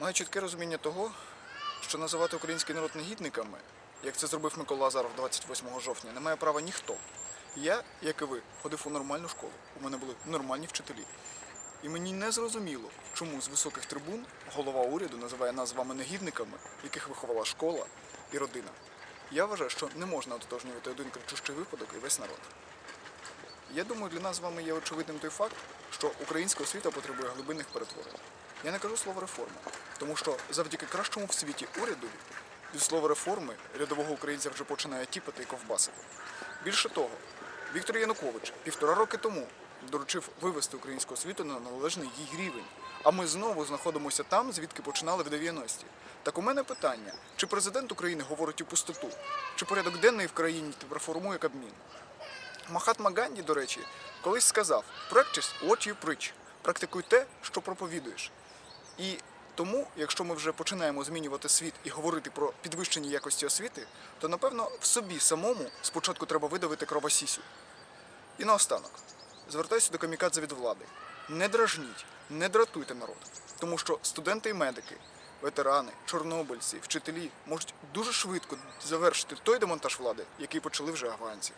Маю чітке розуміння того, що називати український народ негідниками, як це зробив Микола Азаров 28 жовтня, не має права ніхто. Я, як і ви, ходив у нормальну школу. У мене були нормальні вчителі. І мені не зрозуміло, чому з високих трибун голова уряду називає нас з вами негідниками, яких виховала школа і родина. Я вважаю, що не можна ототожнювати один кричущий випадок і весь народ. Я думаю, для нас з вами є очевидним той факт, що українська освіта потребує глибинних перетворень. Я не кажу слово реформа, тому що завдяки кращому в світі уряду від слова реформи рядового українця вже починає тіпати і ковбасити. Більше того, Віктор Янукович півтора роки тому доручив вивести українську освіту на належний їй рівень. А ми знову знаходимося там, звідки починали в 90-ті. Так у мене питання: чи президент України говорить у пустоту, чи порядок денний в країні тепер формує Кабмін? Махатма Ганді, до речі, колись сказав: Practice what you preach. Практикуй те, що проповідуєш. І тому, якщо ми вже починаємо змінювати світ і говорити про підвищення якості освіти, то напевно в собі самому спочатку треба видавити кровосісю. І наостанок, звертаюся до камікадзе від влади. Не дражніть, не дратуйте народ, тому що студенти і медики, ветерани, чорнобильці, вчителі можуть дуже швидко завершити той демонтаж влади, який почали вже афганці.